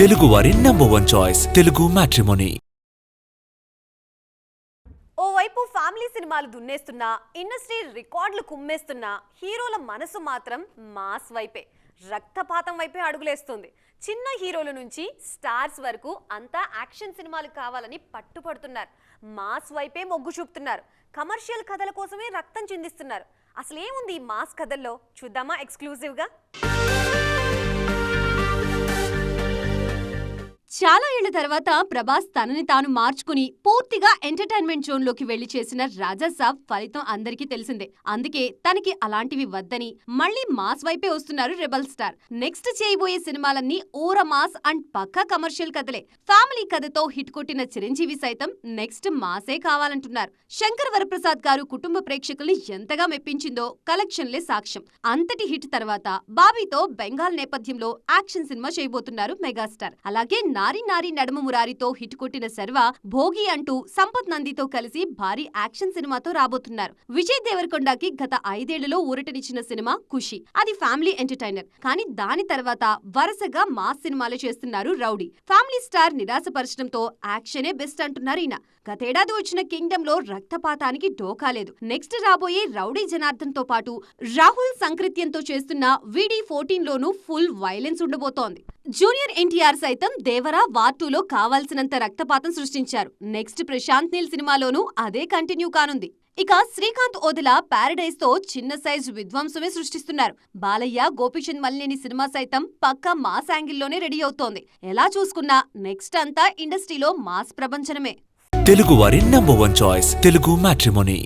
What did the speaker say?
తెలుగువారి number one choice Telugu matrimony ఓవైపు family సినిమాలు దున్నేస్తున్నా ఇండస్ట్రీ రికార్డులు కుమ్మేస్తున్నా హీరోల మనసు మాత్రం మాస్ వైపే రక్తపాతం వైపే అడుగులేస్తుంది. చిన్న హీరోల నుంచి స్టార్స్ వరకు అంతా యాక్షన్ సినిమాలు కావాలని పట్టుపడుతున్నారు. మాస్ వైపే మొగ్గు చూపుతున్నారు. కమర్షియల్ కథల కోసమే రక్తం చిందిస్తున్నారు. అసలేముంది ఈ మాస్ కథల్లో? చూద్దామా ఎక్స్క్లూజివ్గా చాలా ఏళ్ళ తర్వాత ప్రభాస్ తనని తాను మార్చుకుని పూర్తిగా ఎంటర్టైన్మెంట్ జోన్లోకి వెళ్ళి చేసిన రాజా సాబ్ ఫలితం అందరికీ తెలిసిందే. అందుకే తనకి అలాంటివి వద్దని మళ్ళీ మాస్ వైపే వస్తున్నారు రెబల్ స్టార్. నెక్స్ట్ చేయబోయే సినిమాలన్నీ ఊర మాస్ అండ్ పక్కా కమర్షియల్ కథలే. ఫ్యామిలీ కథతో హిట్ కొట్టిన చిరంజీవి సైతం నెక్స్ట్ మాసే కావాలంటున్నారు. శంకర్ వరప్రసాద్ గారు కుటుంబ ప్రేక్షకుల్ని ఎంతగా మెప్పించిందో కలెక్షన్లే సాక్ష్యం. అంతటి హిట్ తర్వాత బాబీతో బెంగాల్ నేపథ్యంలో యాక్షన్ సినిమా చేయబోతున్నారు మెగాస్టార్. అలాగే నా నారి నారి నడుమ మురారితో హిట్ కొట్టిన శర్వ భోగి అంటూ సంపత్ నందితో కలిసి భారీ యాక్షన్ సినిమాతో రాబోతున్నారు. విజయ్ దేవరకొండకి గత ఐదేళ్ళలో ఊరటనిచ్చిన సినిమా ఖుషి. అది ఫ్యామిలీ ఎంటర్టైనర్. కానీ దాని తర్వాత వరుసగా మాస్ సినిమాలు చేస్తున్నారు రౌడీ. ఫ్యామిలీ స్టార్ నిరాశపరచడంతో యాక్షనే బెస్ట్ అంటున్నారు ఈయన. గతేడాది వచ్చిన కింగ్డమ్లో రక్తపాతానికి డోకాలేదు నెక్స్ట్ రాబోయే రౌడీ జనార్దన్తో పాటు రాహుల్ సంకృత్యంతో చేస్తున్న విడి ఫోర్టీన్ లోనూ ఫుల్ వైలెన్స్ ఉండబోతోంది. జూనియర్ ఎన్టీఆర్ సైతం దేవర వార్ టూలో కావాల్సినంత రక్తపాతం సృష్టించారు. నెక్స్ట్ ప్రశాంత్ నీల్ సినిమాలోనూ అదే కంటిన్యూ కానుంది. ఇక శ్రీకాంత్ ఓదెల ప్యారడైజ్తో చిన్న సైజ్ విధ్వంసమే సృష్టిస్తున్నారు. బాలయ్య గోపీచంద్ మల్లేని సినిమా సైతం పక్క మాస్ యాంగిల్లోనే రెడీ అవుతోంది. ఎలా చూసుకున్నా నెక్స్ట్ అంతా ఇండస్ట్రీలో మాస్ ప్రపంచనమే తెలుగువారి number one choice Telugu matrimony.